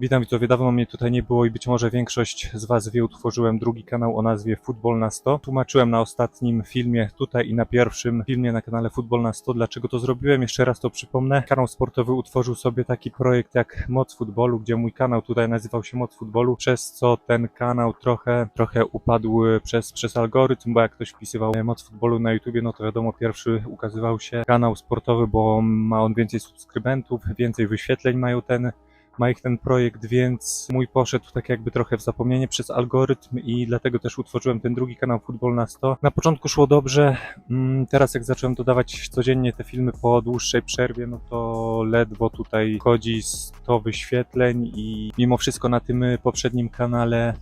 Witam widzowie, dawno mnie tutaj nie było i być może większość z Was wie, utworzyłem drugi kanał o nazwie Futbol na 100. Tłumaczyłem na ostatnim filmie tutaj i na pierwszym filmie na kanale Futbol na 100, dlaczego to zrobiłem. Jeszcze raz to przypomnę. Kanał sportowy utworzył sobie taki projekt jak Moc Futbolu, gdzie mój kanał tutaj nazywał się Moc Futbolu, przez co ten kanał trochę, trochę upadł przez, przez algorytm, bo jak ktoś wpisywał Moc Futbolu na YouTubie, no to wiadomo, pierwszy ukazywał się kanał sportowy, bo ma on więcej subskrybentów, więcej wyświetleń mają ten ma ich ten projekt, więc mój poszedł tak jakby trochę w zapomnienie przez algorytm i dlatego też utworzyłem ten drugi kanał Futbol na 100. Na początku szło dobrze, mm, teraz jak zacząłem dodawać codziennie te filmy po dłuższej przerwie, no to ledwo tutaj chodzi 100 wyświetleń i mimo wszystko na tym poprzednim kanale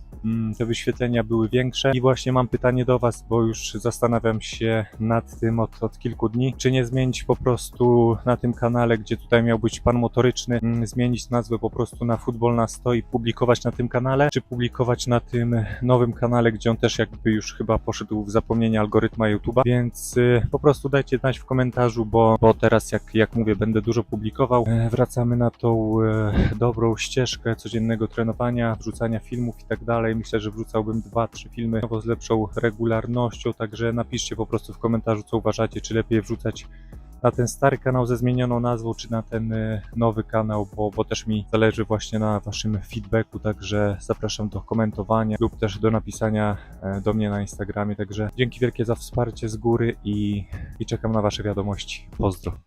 te wyświetlenia były większe. I właśnie mam pytanie do Was, bo już zastanawiam się nad tym od, od kilku dni, czy nie zmienić po prostu na tym kanale, gdzie tutaj miał być pan motoryczny, mm, zmienić nazwę po prostu na Futbol na 100 i publikować na tym kanale, czy publikować na tym nowym kanale, gdzie on też jakby już chyba poszedł w zapomnienie algorytma YouTube'a, więc y, po prostu dajcie znać w komentarzu, bo, bo teraz jak, jak mówię, będę dużo publikował. E, Wracamy na tą e, dobrą ścieżkę codziennego trenowania, wrzucania filmów i tak dalej. Myślę, że wrzucałbym dwa, trzy filmy z lepszą regularnością, także napiszcie po prostu w komentarzu, co uważacie, czy lepiej wrzucać na ten stary kanał ze zmienioną nazwą, czy na ten y, nowy kanał, bo, bo też mi zależy właśnie na Waszym feedbacku, także zapraszam do komentowania lub też do napisania e, do mnie na Instagramie. Także dzięki wielkie za wsparcie z góry i, i czekam na Wasze wiadomości. Pozdro.